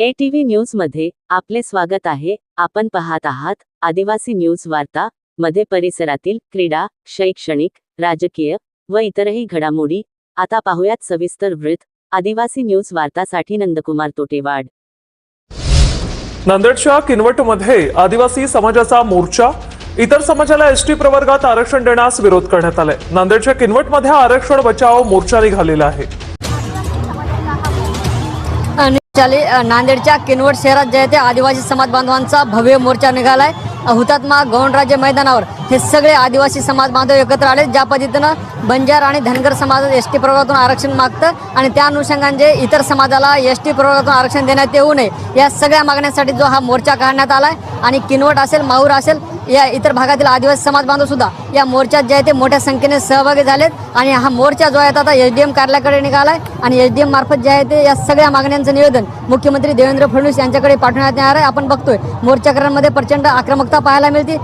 ATV न्यूजमध्ये आपले स्वागत आहे. आपण पाहत आहात आदिवासी न्यूज वार्ता मध्ये परिसरातील क्रीडा शैक्षणिक राजकीय व इतरही घडामोडी. आता पाहूयात सविस्तर वृत्त. आदिवासी न्यूज वार्तासाठी नंदकुमार तोटेवाड. नांदेडच्या किनवटमध्ये आदिवासी समाजाचा मोर्चा इतर समाजाला एसटी प्रवर्गात आरक्षण देण्यास विरोध करण्यात आलाय. नांदेडच्या किनवटमध्ये आरक्षण बचाव मोर्चा निघालेला आहे. चाले नांदेडच्या किनवट शहरात जे आहे ते आदिवासी समाज बांधवांचा भव्य मोर्चा निघालाय. हुतात्मा गौंडराजे मैदानावर हे सगळे आदिवासी समाज बांधव एकत्र आले ज्या पद्धतीनं बंजार आणि धनगर समाज एस टी प्रवर्गातून आरक्षण मागतं आणि त्या अनुषंगाने जे इतर समाजाला एस टी प्रवर्गातून आरक्षण देण्यात येऊ नये. या सगळ्या मागण्यासाठी जो हा मोर्चा काढण्यात आलाय. आणि किनवट असेल माहूर असेल या इतर भागातील आदिवासी समाज बांधव सुद्धा या मोर्चात जे आहे ते मोठ्या संख्येने सहभागी झालेत आणि हा मोर्चा जो आहे आता एच डी एम कार्यालयाकडे निघालाय आणि एस डी एम मार्फत जे आहे ते या सगळ्या मागण्यांचं निवेदन मुख्यमंत्री देवेंद्र फडणवीस यांच्याकडे पाठवण्यात येणार आहे. आपण बघतोय मोर्चाकरांमध्ये प्रचंड आक्रमकता पाहायला मिळते.